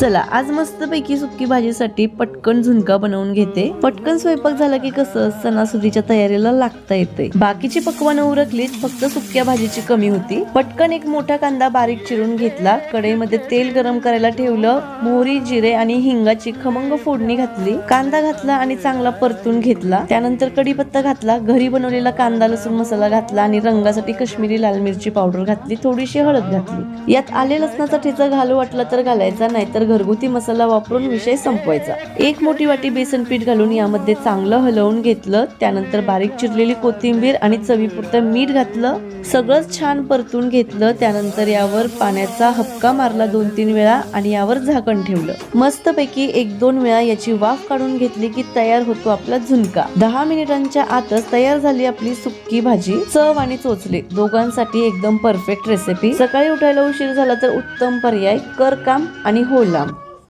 चला आज मस्तपैकी सुकी भाजीसाठी पटकन झुणका बनवून घेते. पटकन स्वयंपाक झाला की कसं? सणासुदीच्या तयारीला लागता येते. बाकीची पकवानं उरकलीत फक्त सुक्या भाजीची कमी होती. पटकन एक मोठा कांदा बारीक चिरून घेतला. कढईमध्ये तेल गरम करायला ठेवलं. मोहरी जिरे आणि हिंगाची खमंग फोडणी घातली. कांदा घातला आणि चांगला परतून घेतला. त्यानंतर कढीपत्ता घातला. घरी बनवलेला कांदा लसूण मसाला घातला आणि रंगासाठी काश्मीरी लाल मिरची पावडर घातली. थोडीशी हळद घातली. यात आले लसणाचा ठेचा घालू वाटला तर घालायचा नाहीतर घरगुती मसाला वापरून विषय संपवायचा. एक मोठी वाटी बेसन पीठ घालून यामध्ये चांगलं हलवून घेतलं. त्यानंतर बारीक चिरलेली कोथिंबीर आणि चवीपुरतं मीठ घातलं. सगळंच छान परतून घेतलं. त्यानंतर यावर पाण्याचा हपका मारला दोन तीन वेळा आणि यावर झाकण ठेवलं. मस्तपैकी एक दोन वेळा याची वाफ काढून घेतली की तयार होतो आपला झुणका. दहा मिनिटांच्या आतच तयार झाली आपली सुक्की भाजी. चव आणि चोचले. दोघांसाठी एकदम परफेक्ट रेसिपी. सकाळी उठायला उशीर झाला तर उत्तम पर्याय. कर काम आणि हो глазам.